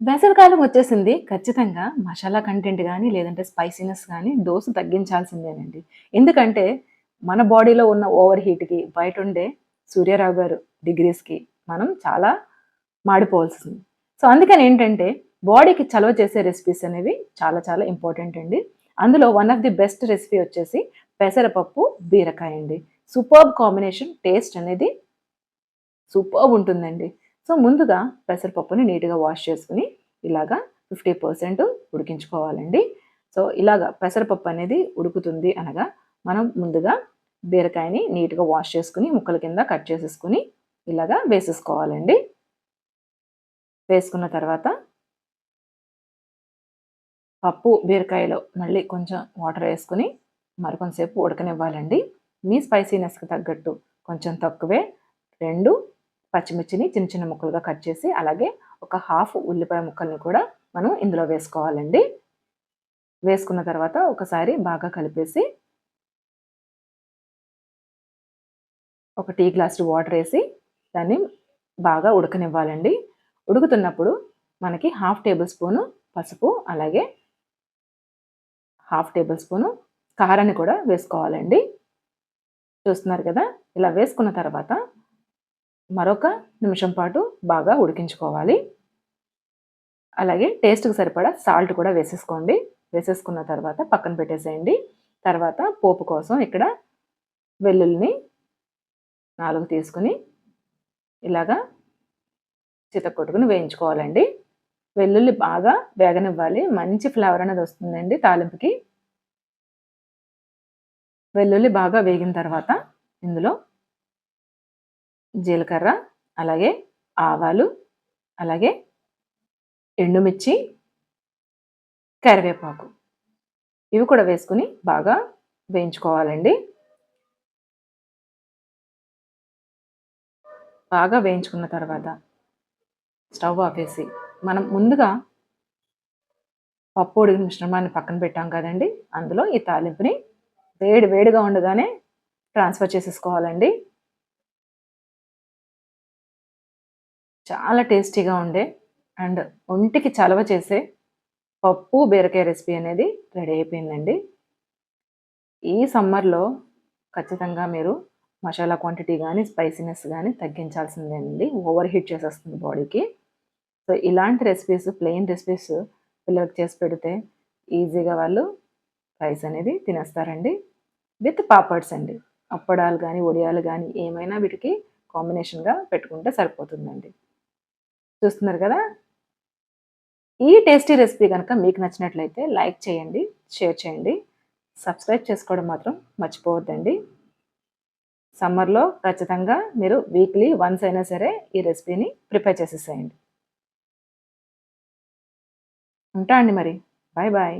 వేసవికాలం వచ్చేసింది. ఖచ్చితంగా మసాలా కంటెంట్ కానీ లేదంటే స్పైసీనెస్ కానీ డోసు తగ్గించాల్సిందేనండి. ఎందుకంటే, మన బాడీలో ఉన్న ఓవర్ హీట్‌కి, బయట ఉండే సూర్యరావు గారు డిగ్రీస్‌కి మనం చాలా మాడిపోవాల్సింది. సో, అందుకని ఏంటంటే, బాడీకి చలవ చేసే రెసిపీస్ అనేవి చాలా చాలా ఇంపార్టెంట్ అండి. అందులో one of the best recipe వచ్చేసి పెసరపప్పు, బీరకాయ అండి. సూపర్బ్ కాంబినేషన్ టేస్ట్ అనేది సూపర్బ్ ఉంటుందండి. సో, ముందుగా పెసరపప్పుని నీట్‌గా వాష్ చేసుకొని, ఇలాగా 50% ఉడికించుకోవాలండి. సో, ఇలాగా పెసరపప్పు అనేది ఉడుకుతుంది అనగా, మనం ముందుగా బీరకాయని నీట్‌గా వాష్ చేసుకుని ముక్కల కింద కట్ చేసేసుకుని ఇలాగా వేసేసుకోవాలండి. వేసుకున్న తర్వాత పప్పు, బీరకాయలో మళ్ళీ కొంచెం వాటర్ వేసుకుని మరికొంతసేపు ఉడకనివ్వాలండి. మీ స్పైసీనెస్‌కి తగ్గట్టు కొంచెం తక్కువే రెండు పచ్చిమిర్చిని చిన్న చిన్న ముక్కలుగా కట్ చేసి, అలాగే ఒక హాఫ్ ఉల్లిపాయ ముక్కల్ని కూడా మనం ఇందులో వేసుకోవాలండి. వేసుకున్న తర్వాత ఒకసారి బాగా కలిపేసి ఒక టీ గ్లాస్ వాటర్ వేసి దాన్ని బాగా ఉడకనివ్వాలండి. ఉడుకుతున్నప్పుడు మనకి హాఫ్ టేబుల్ స్పూను పసుపు, అలాగే హాఫ్ టేబుల్ స్పూను కారాన్ని కూడా వేసుకోవాలండి. చూస్తున్నారు కదా! ఇలా వేసుకున్న తర్వాత మరొక నిమిషం పాటు బాగా ఉడికించుకోవాలి. అలాగే టేస్ట్‌కి సరిపడా సాల్ట్ కూడా వేసేసుకోండి. వేసేసుకున్న తర్వాత పక్కన పెట్టేసేయండి. తర్వాత పోపు కోసం ఇక్కడ వెల్లుల్లిని నాలుగు తీసుకొని, ఇలాగా చితక్కొట్టుకుని వేయించుకోవాలండి. వెల్లుల్లి బాగా వేగనివ్వాలి. మంచి ఫ్లేవర్ అనేది వస్తుందండి తాలింపుకి. వెల్లుల్లి బాగా వేగిన తర్వాత ఇందులో జీలకర్ర, అలాగే ఆవాలు, అలాగే ఎండుమిర్చి, కరివేపాకు ఇవి కూడా వేసుకొని బాగా వేయించుకోవాలండి. బాగా వేయించుకున్న తర్వాత స్టవ్ ఆపేసి, మనం ముందుగా పప్పు ఉడికిన మిశ్రమాన్ని పక్కన పెట్టాం కదండీ! అందులో ఈ తాలింపుని వేడి వేడిగా ఉండగానే ట్రాన్స్‌ఫర్ చేసేసుకోవాలండి. చాలా టేస్టీగా ఉండే అండ్ ఒంటికి చలవ చేసే పప్పు, బీరకాయ రెసిపీ అనేది రెడీ అయిపోయిందండి. ఈ సమ్మర్‌లో ఖచ్చితంగా మీరు మసాలా క్వాంటిటీ కానీ స్పైసీనెస్ కానీ తగ్గించాల్సిందేనండి. ఓవర్ హీట్ చేసేస్తుంది బాడీకి. సో, ఇలాంటి రెసిపీస్ ప్లెయిన్ రెసిపీస్ పిల్లలకు చేసి పెడితే ఈజీగా వాళ్ళు రైస్ అనేది తినేస్తారండి. విత్ పాపడ్స్ అండి. అప్పడాలు కానీ ఒడియాలు కానీ ఏమైనా వీటికి కాంబినేషన్‌గా పెట్టుకుంటే సరిపోతుందండి. చూస్తున్నారు కదా! ఈ టేస్టీ రెసిపీ కనుక మీకు నచ్చినట్లయితే లైక్ చేయండి, షేర్ చేయండి. సబ్స్క్రైబ్ చేసుకోవడం మాత్రం మర్చిపోవద్దండి. సమ్మర్‌లో ఖచ్చితంగా మీరు వీక్లీ వన్స్ అయినా సరే ఈ రెసిపీని ప్రిపేర్ చేసేసేయండి. ఉంటా అండి మరి. Bye bye.